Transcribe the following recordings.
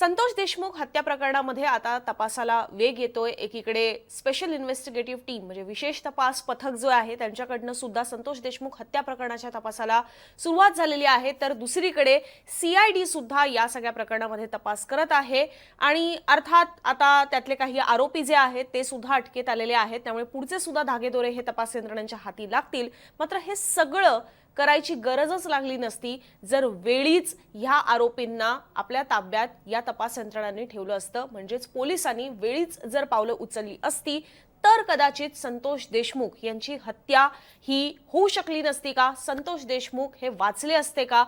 संतोष देशमुख हत्या प्रकरणामध्ये आता तपासाला वेग येतोय. एकीकडे स्पेशल इन्व्हेस्टिगेटिव्ह टीम म्हणजे विशेष तपास पथक जो आहे त्यांच्याकडनं सुद्धा संतोष देशमुख हत्या प्रकरणाच्या तपासाला सुरुवात झालेली आहे. तर दुसरीकडे सीआयडी सुद्धा या सगळ्या प्रकरणामध्ये तपास करत आहे. आणि अर्थात आता त्यातले काही आरोपी जे आहेत ते सुद्धा अटकेत आलेले आहेत. त्यामुळे पुढचे सुद्धा धागेदोरे हे तपास यंत्रणांच्या हाती लागतील. मात्र हे सगळं करायची गरजच लागली नसती जर वेळीच ह्या आरोपींना आपल्या ताब्यात या तपास यंत्रणांनी ठेवलं असतं म्हणजेच पोलिसांनी वेळीच जर पावलं उचलली असती तर कदाचित संतोष देशमुख यांची हत्या ही होऊ शकली नसती का? संतोष देशमुख हे वाचले असते का?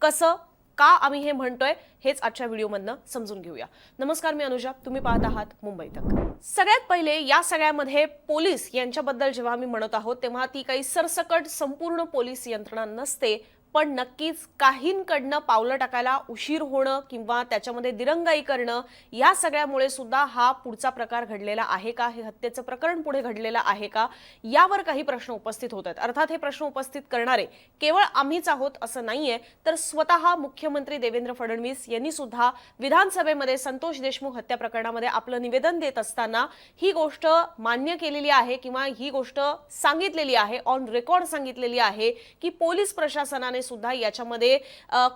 कसं? का आम्ही हे म्हणतोय हेच आजच्या व्हिडिओमधनं समजून घेऊया. नमस्कार मी अनुजा. तुम्ही पाहत आहात मुंबई तक. सगळ्यात पहिले या सगळ्यामध्ये पोलीस यांच्याबद्दल जेव्हा आम्ही म्हणत आहोत तेव्हा ती काही सरसकट संपूर्ण पोलीस यंत्रणा नसते पण नक्कीच काहींकडनं पावलं टाकायला उशीर होणं किंवा त्याच्यामध्ये दिरंगाई करणं या सगळ्यामुळे सुद्धा हा पुढचा प्रकार घडलेला आहे का? हे हत्येचं प्रकरण पुढे घडलेलं आहे का? यावर काही प्रश्न उपस्थित होत आहेत. अर्थात हे प्रश्न उपस्थित करणारे केवळ आम्हीच आहोत असं नाहीये तर स्वतः मुख्यमंत्री देवेंद्र फडणवीस यांनी सुद्धा विधानसभेमध्ये संतोष देशमुख हत्या प्रकरणामध्ये आपलं निवेदन देत असताना ही गोष्ट मान्य केलेली आहे किंवा ही गोष्ट सांगितलेली आहे ऑन रेकॉर्ड सांगितलेली आहे की पोलीस प्रशासनाने सुद्धा याच्यामध्ये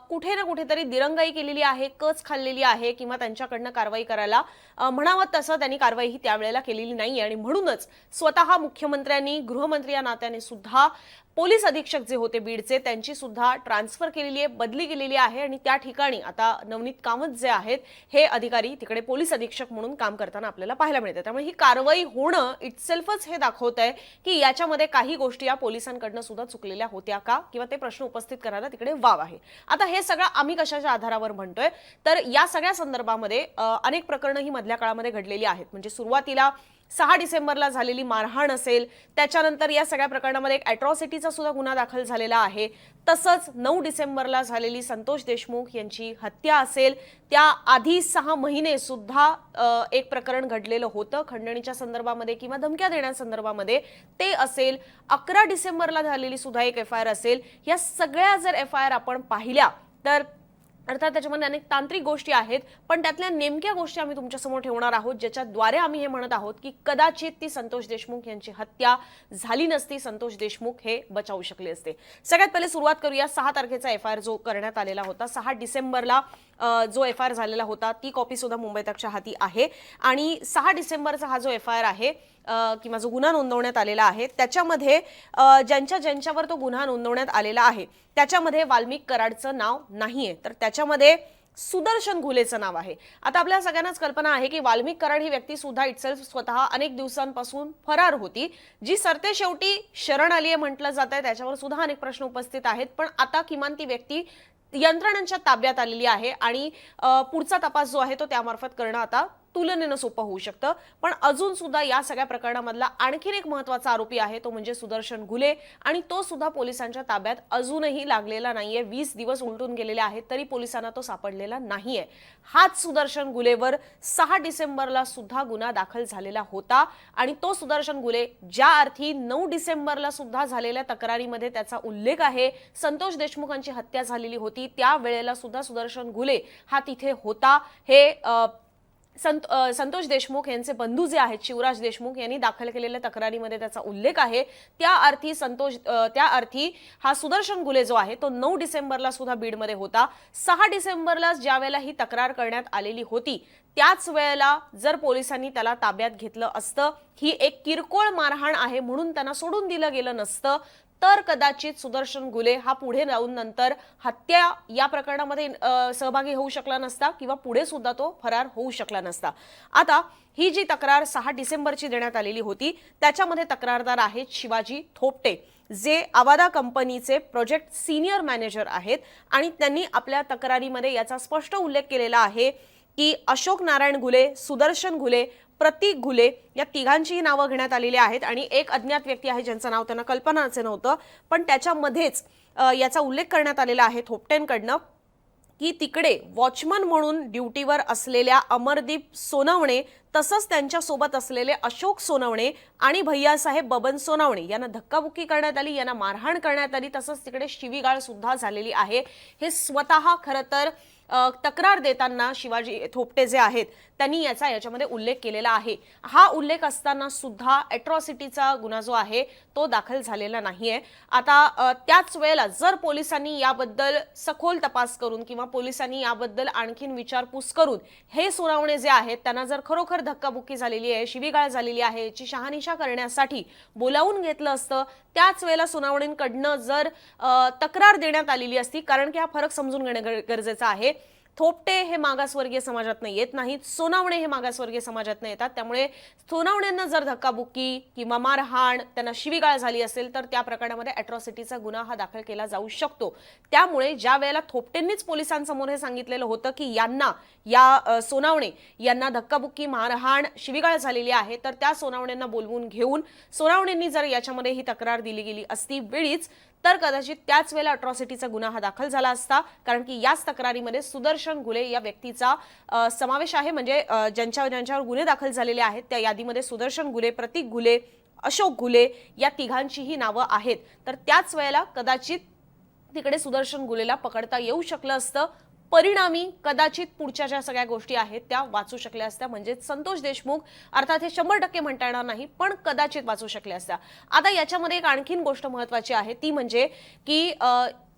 कुठे ना कुठेतरी दिरंगाई केलेली आहे कच खाल्लेली आहे किंवा त्यांच्याकडनं कारवाई करायला म्हणावं तसं त्यांनी कारवाई ही त्यावेळेला केलेली नाही आणि म्हणूनच स्वतः मुख्यमंत्र्यांनी गृहमंत्री या नात्याने सुद्धा पोलीस अधीक्षक जे होते बीडचे त्यांची सुद्धा ट्रान्सफर केलेली आहे बदली केलेली आहे आणि त्या ठिकाणी आता नवनीत कामत जे आहेत हे अधिकारी तिकडे पोलीस अधीक्षक म्हणून काम करताना आपल्याला पाहायला मिळते. त्यामुळे ही कारवाई होणं इटसेल्फच हे दाखवत आहे की याच्यामध्ये काही गोष्टी या पोलिसांकडनं सुद्धा चुकलेल्या होत्या का किंवा ते प्रश्न उपस्थित करायला तिकडे वाव आहे. आता हे सगळं आम्ही कशाच्या आधारावर म्हणतोय? तर या सगळ्या संदर्भामध्ये अनेक प्रकरणं ही मधल्या काळामध्ये घडलेली आहेत. म्हणजे सुरुवातीला सहा डिसेंबरला झालेली मारहाण असेल त्याच्यानंतर या सगळ्या प्रकरणामध्ये एक अॅट्रॉसिटीचा सुद्धा गुन्हा दाखल झालेला आहे. तसंच नऊ डिसेंबरला झालेली संतोष देशमुख यांची हत्या असेल त्या आधी सहा महिने सुद्धा एक प्रकरण घडलेलं होतं. खंडणीच्या संदर्भामध्ये किंवा धमक्या देण्यासंदर्भामध्ये ते असेल. अकरा डिसेंबरला झालेली सुद्धा एक एफ आय आर असेल. या सगळ्या जर एफ आय आर आपण पाहिल्या तर अर्थात त्याच्यामध्ये अनेक तांत्रिक गोष्टी आहेत पण त्यातल्या नेमक्या गोष्टी आम्ही तुमच्यासमोर ठेवणार आहोत ज्याच्याद्वारे आम्ही हे म्हणत आहोत की कदाचित ती संतोष देशमुख यांची हत्या झाली नसती संतोष देशमुख हे बचावू शकले असते. सगळ्यात पहिले सुरुवात करूया. सहा तारखेचा एफ आय आर जो करण्यात आलेला होता सहा डिसेंबरला जो एफ आय आर झालेला होता ती कॉपी सुद्धा मुंबई तकच्या हाती आहे. आणि सहा डिसेंबरचा हा जो एफ आय आर आहे किंवा जो गुन्हा नोंदवण्यात आलेला आहे त्याच्यामध्ये ज्यांच्या ज्यांच्यावर तो गुन्हा नोंदवण्यात आलेला आहे त्याच्यामध्ये वाल्मिक कराडचं नाव नाहीये. तर त्याच्यामध्ये सुदर्शन घुलेचं नाव आहे. आता आपल्या सगळ्यांनाच कल्पना आहे की वाल्मिक कराड ही व्यक्ती सुद्धा इटसेल्फ स्वतः अनेक दिवसांपासून फरार होती जी सरते शेवटी शरण आली आहे म्हटलं जात आहे त्याच्यावर सुद्धा अनेक प्रश्न उपस्थित आहेत. पण आता किमान ती व्यक्ती यंत्रणांच्या ताब्यात आलेली आहे आणि पुढचा तपास जो आहे तो त्यामार्फत करणं आता तुलनेनं सोपं होऊ शकतं. पण अजून सुद्धा या सगळ्या प्रकरणामधला आणखीन एक महत्त्वाचा आरोपी आहे तो म्हणजे सुदर्शन घुले. आणि तो सुद्धा पोलिसांच्या ताब्यात अजूनही लागलेला नाहीये. वीस दिवस उलटून गेलेले आहेत तरी पोलिसांना तो सापडलेला नाहीये. हाच सुदर्शन गुलेवर सहा डिसेंबरला सुद्धा गुन्हा दाखल झालेला होता. आणि तो सुदर्शन गुले ज्या अर्थी नऊ डिसेंबरला सुद्धा झालेल्या तक्रारीमध्ये त्याचा उल्लेख आहे संतोष देशमुखांची हत्या झालेली होती. त्या वेळेला सुद्धा सुदर्शन गुले हा तिथे होता. हे संत संतोष देशमुख यांचे बंधू जे आहेत शिवराज देशमुख यांनी दाखल केलेल्या तक्रारीमध्ये त्याचा उल्लेख आहे. त्या अर्थी संतोष त्या अर्थी हा सुदर्शन गुले जो आहे तो नऊ डिसेंबरला सुद्धा बीडमध्ये होता. सहा डिसेंबरला ज्या वेळेला ही तक्रार करण्यात आलेली होती त्याच वेळेला जर पोलिसांनी त्याला ताब्यात घेतलं असतं ही एक किरकोळ मारहाण आहे म्हणून त्यांना सोडून दिलं गेलं नसतं तर कदाचित सुदर्शन गुले हा पुढे जाऊन नंतर हत्या या प्रकरणामध्ये सहभागी होऊ शकला नसता किंवा पुढे सुद्धा तो फरार होऊ शकला नसता. आता ही जी तक्रार सहा डिसेंबरची देण्यात आलेली होती त्याच्यामध्ये तक्रारदार आहेत शिवाजी थोपटे जे आवादा कंपनीचे प्रोजेक्ट सिनियर मॅनेजर आहेत आणि त्यांनी आपल्या तक्रारीमध्ये याचा स्पष्ट उल्लेख केलेला आहे की अशोक नारायण घुले सुदर्शन घुले प्रतीक घुले या तिघांचीही नावं घेण्यात आलेली आहेत आणि एक अज्ञात व्यक्ती आहे ज्यांचं नाव त्यांना कल्पनाचे नव्हतं पण त्याच्यामध्येच याचा उल्लेख करण्यात आलेला आहे थोपट्यांकडनं की तिकडे वॉचमन म्हणून ड्युटीवर असलेल्या अमरदीप सोनवणे तसंच त्यांच्यासोबत असलेले अशोक सोनवणे आणि भैयासाहेब बबन सोनवणे यांना धक्काबुक्की करण्यात आली यांना मारहाण करण्यात आली तसंच तिकडे शिवीगाळ सुद्धा झालेली आहे. हे स्वतः खरं तर तक्रार देताना शिवाजी थोपटे जे आहेत त्यांनी याचा याच्यामध्ये उल्लेख केलेला आहे. हा उल्लेख असताना सुद्धा अॅट्रॉसिटीचा गुन्हा जो आहे तो दाखल झालेला नाहीये. आता त्याच वेळेला जर पोलिसांनी याबद्दल सखोल तपास करून किंवा पोलिसांनी याबद्दल आणखीन विचारपूस करून हे सुनावणे जे आहेत त्यांना जर खरोखर धक्काबुक्की झालेली आहे शिवीगाळ झालेली आहे याची शहानिशा करण्यासाठी बोलावून घेतलं असतं त्याच वेळेला सुनावणींकडनं जर तक्रार देण्यात आलेली असती कारण की हा फरक समजून घेणं गरजेचं आहे थोपटे हे मागासवर्गीय समाजातनं येत नाहीत सोनावणे हे मागासवर्गीय समाजातनं येतात. त्यामुळे सोनावण्यांना जर धक्काबुक्की किंवा मारहाण त्यांना शिवीगाळ झाली असेल तर त्या प्रकरणामध्ये अॅट्रॉसिटीचा गुन्हा हा दाखल केला जाऊ शकतो. त्यामुळे ज्या वेळेला थोपटेंनीच पोलिसांसमोर हे सांगितलेलं होतं की यांना या सोनावणे यांना धक्काबुक्की मारहाण शिवीगाळ झालेली आहे तर त्या सोनावण्यांना बोलवून घेऊन सोनावणेंनी जर याच्यामध्ये ही तक्रार दिली गेली असती वेळीच तर कदाचित त्याच वेळेला अट्रॉसिटीचा गुन्हा हा दाखल झाला असता कारण की याच तक्रारीमध्ये सुदर्शन घुले या व्यक्तीचा समावेश आहे. म्हणजे ज्यांच्या ज्यांच्यावर गुन्हे दाखल झालेले आहेत त्या यादीमध्ये सुदर्शन घुले प्रतीक घुले अशोक घुले या तिघांचीही नावं आहेत. तर त्याच वेळेला कदाचित तिकडे सुदर्शन गुलेला पकडता येऊ शकलं असतं. परिणामी कदाचित पुढच्या ज्या सगळ्या गोष्टी आहेत त्या वाचू शकल्या असत्या. म्हणजे संतोष देशमुख अर्थात हे शंभर टक्के म्हणता येणार नाही पण कदाचित वाचू शकल्या असत्या. आता याच्यामध्ये एक आणखीन गोष्ट महत्वाची आहे. ती म्हणजे की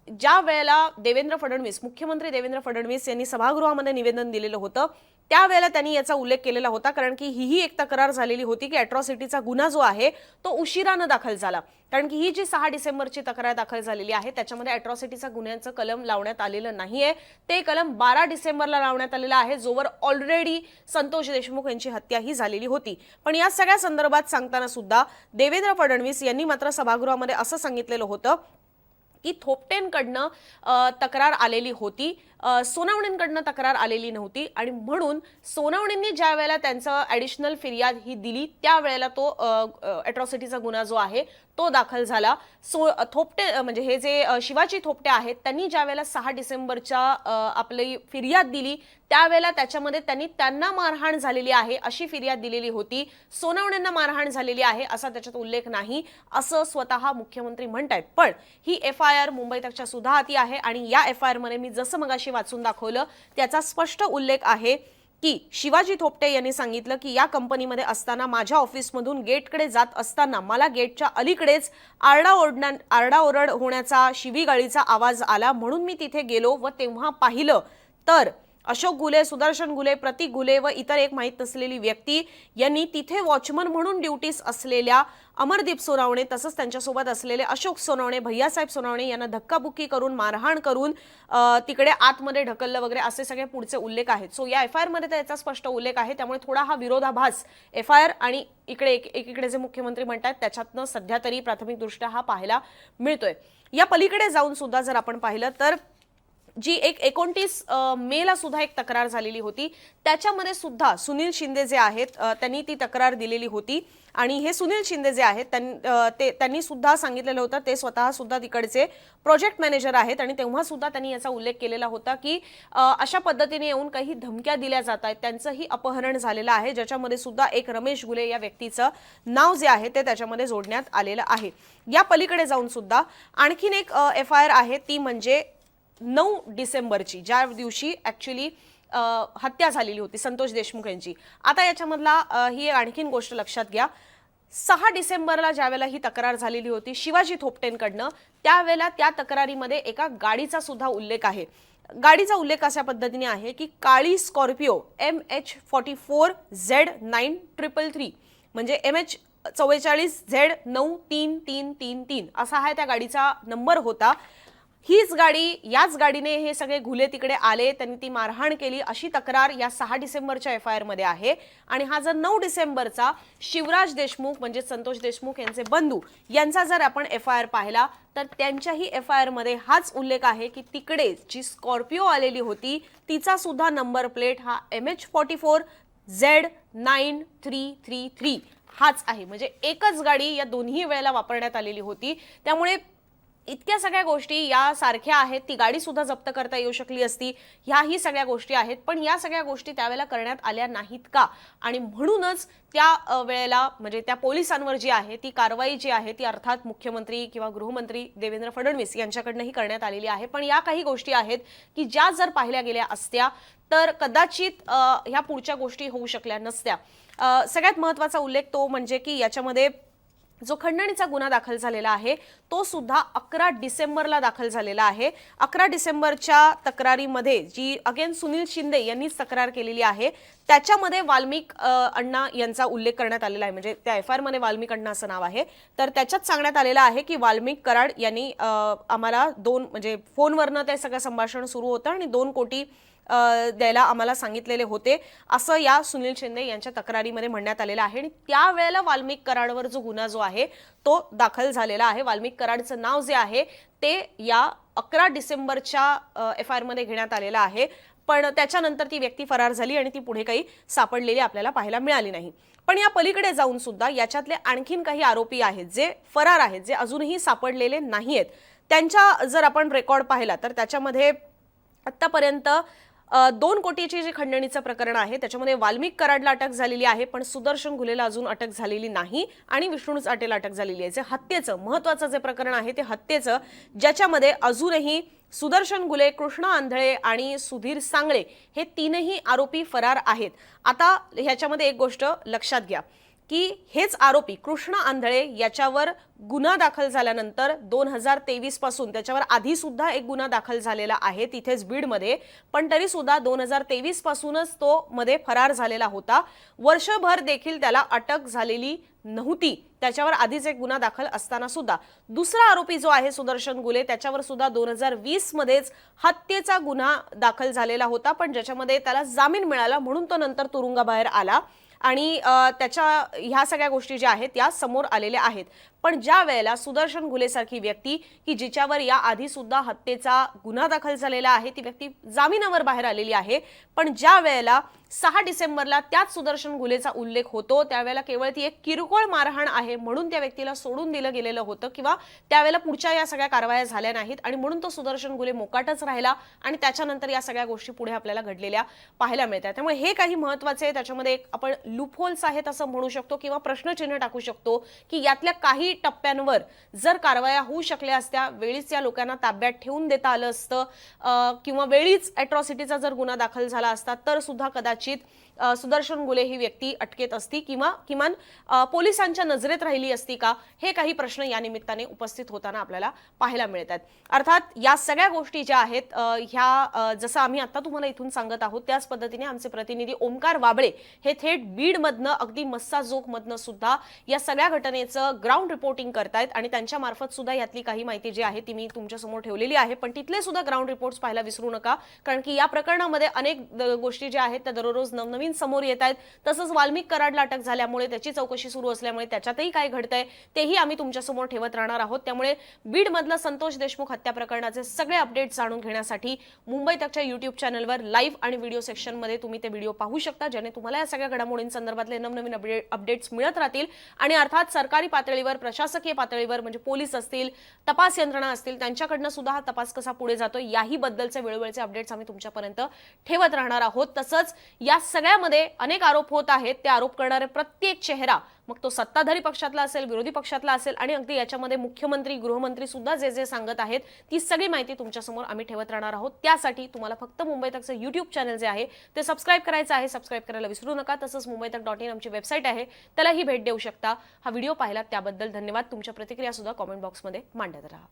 ज्या वेळेला देवेंद्र फडणवीस मुख्यमंत्री देवेंद्र फडणवीस यांनी सभागृहामध्ये निवेदन दिलेलं होतं त्यावेळेला त्यांनी याचा उल्लेख केलेला होता कारण की हीही एक तक्रार झालेली होती की अॅट्रॉसिटीचा गुन्हा जो आहे तो उशिरानं दाखल झाला. कारण की ही जी सहा डिसेंबरची तक्रार दाखल झालेली आहे त्याच्यामध्ये अॅट्रॉसिटीचा गुन्ह्याचं कलम लावण्यात आलेलं नाहीये. ते कलम बारा डिसेंबरला लावण्यात आलेलं आहे जोवर ऑलरेडी संतोष देशमुख यांची हत्या ही झालेली होती. पण या सगळ्या संदर्भात सांगताना सुद्धा देवेंद्र फडणवीस यांनी मात्र सभागृहामध्ये असं सांगितलेलं होतं की थोपटेंकडनं तक्रार आलेली होती. अ, सोनावणेंकडनं तक्रार आलेली नव्हती आणि म्हणून सोनावणेंनी ज्या वेळेला त्यांचं ॲडिशनल फिर्याद ही दिली त्यावेळेला तो अॅट्रॉसिटीचा गुन्हा जो आहे तो दाखल झाला. सो थोपटे म्हणजे हे जे शिवाजी थोपटे आहेत त्यांनी ज्या वेळेला सहा डिसेंबरच्या आपली फिर्याद दिली त्यावेळेला त्याच्यामध्ये त्यांनी त्यांना मारहाण झालेली आहे अशी फिर्याद दिलेली होती. सोनवण्यांना मारहाण झालेली आहे असा त्याच्यात उल्लेख नाही असं स्वतः मुख्यमंत्री म्हणतायत. पण ही एफ आय आर मुंबई तकच्या सुद्धा हाती आहे आणि या एफ आय आरमध्ये मी जसं मगाशी वाचून दाखवलं त्याचा स्पष्ट उल्लेख आहे. की शिवाजी थोपटे यांनी सांगितलं की या कंपनीमध्ये असताना माझ्या ऑफिसमधून गेटकडे जात असताना मला गेटच्या अलीकडेच आरडाओरडा आरडाओरड होण्याचा शिवीगाळीचा आवाज आला म्हणून मी तिथे गेलो व तेव्हा पाहिलं. तर अशोक गुले सुदर्शन गुले प्रतीक गुले व इतर एक माहीत नसलेली व्यक्ती यांनी तिथे वॉचमन म्हणून ड्युटीस असलेल्या अमरदीप सोनावणे तसंच त्यांच्यासोबत असलेले अशोक सोनावणे भैयासाहेब सोनावणे यांना धक्काबुक्की करून मारहाण करून तिकडे आतमध्ये ढकललं वगैरे असे सगळे पुढचे उल्लेख आहेत. सो या एफ आय आरमध्ये त्याचा स्पष्ट उल्लेख आहे. त्यामुळे थोडा हा विरोधाभास एफ आय आर आणि इकडे एक- एकीकडे जे मुख्यमंत्री म्हणतात त्याच्यातनं सध्या तरी प्राथमिकदृष्ट्या हा पाहायला मिळतोय. या पलीकडे जाऊन सुद्धा जर आपण पाहिलं तर जी एक एकोणतीस मेला सुद्धा एक तक्रार झालेली होती. त्याच्यामध्ये सुद्धा सुनील शिंदे जे आहेत त्यांनी ती तक्रार दिलेली होती. आणि हे सुनील शिंदे जे आहेत त्यां- ते त्यांनी सुद्धा सांगितलेलं होतं. ते स्वतः सुद्धा तिकडचे प्रोजेक्ट मॅनेजर आहेत आणि तेव्हा सुद्धा त्यांनी याचा उल्लेख केलेला होता की अशा पद्धतीने येऊन काही धमक्या दिल्या जात आहेत. त्यांचंही अपहरण झालेलं आहे. ज्याच्यामध्ये सुद्धा एक रमेश गुले या व्यक्तीचं नाव जे आहे ते त्याच्यामध्ये जोडण्यात आलेलं आहे. या पलीकडे जाऊन सुद्धा आणखीन एक एफ आय आर आहे. ती म्हणजे नऊ डिसेंबरची ज्या दिवशी ॲक्च्युली हत्या झालेली होती संतोष देशमुख यांची. आता याच्यामधला ही एक आणखीन गोष्ट लक्षात घ्या. सहा डिसेंबरला ज्यावेळेला ही तक्रार झालेली होती शिवाजी थोपटेंकडनं त्यावेळेला त्या तक्रारीमध्ये एका गाडीचा सुद्धा उल्लेख आहे. गाडीचा उल्लेख अशा पद्धतीने आहे की काळी Scorpio M H forty four Z nine triple three म्हणजे एम एच चव्वेचाळीस झेड नऊ तीन तीन तीन तीन असा हा त्या गाडीचा नंबर होता. हीच गाडी याच गाडीने हे सगळे घुले तिकडे आले त्यांनी ती मारहाण केली अशी तक्रार या सहा डिसेंबरच्या एफ आय आरमध्ये आहे. आणि हा जर नऊ डिसेंबरचा शिवराज देशमुख म्हणजे संतोष देशमुख यांचे बंधू यांचा जर आपण एफ आय आर पाहिला तर त्यांच्याही एफ आय आरमध्ये हाच उल्लेख आहे की तिकडे जी स्कॉर्पिओ आलेली होती तिचा सुद्धा नंबर प्लेट हा M H forty four Z nine three three three हाच आहे. म्हणजे एकच गाडी या दोन्ही वेळेला वापरण्यात आलेली होती. त्यामुळे इतक्या सगळ्या गोष्टी या सारख्या आहेत ती गाडी सुद्धा जप्त करता येऊ शकली असती. ह्याही सगळ्या गोष्टी आहेत पण या सगळ्या गोष्टी त्यावेळेला करण्यात आल्या नाहीत का? आणि म्हणूनच त्या वेळेला म्हणजे त्या पोलिसांवर जी आहे ती कारवाई जी आहे ती अर्थात मुख्यमंत्री किंवा गृहमंत्री देवेंद्र फडणवीस यांच्याकडनंही करण्यात आलेली आहे. पण या काही गोष्टी आहेत की ज्या जर पाहिल्या गेल्या असत्या तर कदाचित ह्या पुढच्या गोष्टी होऊ शकल्या नसत्या. सगळ्यात महत्त्वाचा उल्लेख तो म्हणजे की याच्यामध्ये जो खंडणीचा गुन्हा दाखल झालेला आहे तो सुद्धा अकरा डिसेंबरला दाखल झालेला आहे. अकरा डिसेंबरच्या तक्रारीमध्ये जी अगेन सुनील शिंदे यांनीच तक्रार केलेली आहे त्याच्यामध्ये वाल्मिक अण्णा यांचा उल्लेख करण्यात आलेला आहे. म्हणजे त्या एफ आयमध्ये वाल्मिक अण्णा असं नाव आहे. तर त्याच्यात सांगण्यात आलेलं आहे की वाल्मिक कराड यांनी आम्हाला दोन म्हणजे फोनवरनं ते सगळं संभाषण सुरू होतं आणि दोन कोटी द्यायला आम्हाला सांगितलेले होते. असं या सुनील शिंदे यांच्या तक्रारीमध्ये म्हणण्यात आलेलं आहे. आणि त्यावेळेला वाल्मिक कराडवर जो गुन्हा जो आहे तो दाखल झालेला आहे. वाल्मिक कराडचं नाव जे आहे ते या अकरा डिसेंबरच्या एफ आय आरमध्ये घेण्यात आलेलं आहे. पण त्याच्यानंतर ती व्यक्ती फरार झाली आणि ती पुढे काही सापडलेली आपल्याला पाहायला मिळाली नाही. पण या पलीकडे जाऊन सुद्धा याच्यातले आणखीन काही आरोपी आहेत जे फरार आहेत जे अजूनही सापडलेले नाही आहेत त्यांच्या जर आपण रेकॉर्ड पाहिला तर त्याच्यामध्ये आत्तापर्यंत दोन कोटीची जी खंडणीचं प्रकरण आहे त्याच्यामध्ये वाल्मिक कराडला अटक झालेली आहे पण सुदर्शन घुलेला अजून अटक झालेली नाही आणि विष्णू चाटेला अटक झालेली आहे. जे हत्येचं महत्वाचं जे प्रकरण आहे ते हत्येचं ज्याच्यामध्ये अजूनही सुदर्शन गुले कृष्ण आंधळे आणि सुधीर सांगळे हे तीनही आरोपी फरार आहेत. आता ह्याच्यामध्ये एक गोष्ट लक्षात घ्या. की हेच आरोपी कृष्ण आंधळे याच्यावर गुन्हा दाखल झाल्यानंतर दोन हजार तेवीसपासून त्याच्यावर आधी सुद्धा एक गुन्हा दाखल झालेला आहे तिथेच बीडमध्ये पण तरी सुद्धा दोन हजार तेवीस पासूनच तो मध्ये फरार झालेला होता. वर्षभर देखील त्याला अटक झालेली नव्हती. त्याच्यावर आधीच एक गुन्हा दाखल असताना सुद्धा. दुसरा आरोपी जो आहे सुदर्शन गुले त्याच्यावर सुद्धा दोन हजार वीस मध्येच हत्येचा गुन्हा दाखल झालेला होता पण ज्याच्यामध्ये त्याला जामीन मिळाला म्हणून तो नंतर तुरुंगाबाहेर आला. आणि त्याच्या ह्या सगळ्या गोष्टी ज्या आहेत त्या समोर आलेल्या आहेत. पण ज्या वेळेला सुदर्शन घुलेसारखी व्यक्ती की जिच्यावर या आधी सुद्धा हत्येचा गुन्हा दाखल झालेला आहे ती व्यक्ती जामिनावर बाहेर आलेली आहे. पण ज्या वेळेला सहा डिसेंबरला त्याच सुदर्शन घुलेचा उल्लेख होतो त्यावेळेला केवळ ती एक किरकोळ मारहाण आहे म्हणून त्या व्यक्तीला सोडून दिलं गेलेलं होतं किंवा त्यावेळेला पुढच्या या सगळ्या कारवाया झाल्या नाहीत आणि म्हणून तो सुदर्शन घुले मोकाटच राहिला आणि त्याच्यानंतर या सगळ्या गोष्टी पुढे आपल्याला घडलेल्या पाहायला मिळतात. त्यामुळे हे काही महत्त्वाचे आहे. त्याच्यामध्ये एक आपण लुपहोल्स आहेत असं म्हणू शकतो किंवा प्रश्नचिन्ह टाकू शकतो की यातल्या काही टप्प्यांवर जर कारवाया होऊ शकल्या असत्या वेळीच या लोकांना ताब्यात ठेवून देता आलं असतं किंवा वेळीच अॅट्रॉसिटीचा जर गुन्हा दाखल झाला असता तर सुद्धा कदाचित सुदर्शन गुले ही व्यक्ती अटकेत असती किंवा किमान पोलिसांच्या नजरेत राहिली असती का? हे काही प्रश्न या निमित्ताने उपस्थित होताना आपल्याला पाहायला मिळत आहेत अर्थात या सगळ्या गोष्टी ज्या आहेत ह्या जसं आम्ही आता तुम्हाला इथून सांगत आहोत त्याच पद्धतीने आमचे प्रतिनिधी ओमकार वाबळे हे थेट बीडमधनं अगदी मधनं सुद्धा या सगळ्या घटनेचं ग्राउंड रिपोर्टिंग करतायत आणि त्यांच्या मार्फत सुद्धा यातली काही माहिती जी आहे ती मी तुमच्यासमोर ठेवलेली आहे. पण तिथले सुद्धा ग्राउंड रिपोर्ट्स पाहायला विसरू नका कारण की या प्रकरणामध्ये अनेक द- गोष्टी ज्या आहेत त्या दररोज नवनवीन समोर येत आहेत. तसंच वाल्मिक कराडला अटक झाल्यामुळे त्याची चौकशी सुरू असल्यामुळे त्याच्यातही काय घडतंय तेही आम्ही तुमच्यासमोर ठेवत राहणार आहोत. त्यामुळे बीडमधलं संतोष देशमुख हत्या प्रकरणाचे सगळे अपडेट्स जाणून घेण्यासाठी मुंबई तकच्या युट्यूब चॅनलवर लाईव्ह आणि व्हिडिओ सेक्शनमध्ये तुम्ही ते व्हिडिओ पाहू शकता ज्याने तुम्हाला या सगळ्या घडामोडींसंदर्भातले नवनवीन अपडेट अपडेट्स मिळत राहतील. आणि अर्थात सरकारी पातळीवर प्रशासकीय पातळीवर म्हणजे पोलीस असतील तपास यंत्रणा असतील त्यांच्याकडनं सुद्धा हा तपास कसा पुढे जातो याही बद्दलचे वेळोवेळचे अपडेट्स आम्ही तुमच्यापर्यंत ठेवत राहणार आहोत. तसंच या सगळ्या सगळ्यामध्ये अनेक आरोप होत आहेत. ते आरोप करणारे प्रत्येक चेहरा मग तो सत्ताधारी पक्षातला असेल विरोधी पक्षातला असेल आणि अगदी याच्यामध्ये मुख्यमंत्री गृहमंत्री सुद्धा जे जे सांगत आहेत ती सगळी माहिती तुमच्यासमोर आम्ही ठेवत राहणार आहोत. त्यासाठी तुम्हाला फक्त मुंबई तकचं युट्यूब चॅनल जे आहे ते सबस्क्राईब करायचं आहे. सबस्क्राईब करायला विसरू नका. तसंच मुंबई तक डॉट इन आमची वेबसाईट आहे. त्यालाही भेट देऊ शकता. हा व्हिडिओ पाहिला त्याबद्दल धन्यवाद. तुमच्या प्रतिक्रिया सुद्धा कॉमेंट बॉक्समध्ये मांडत राहा.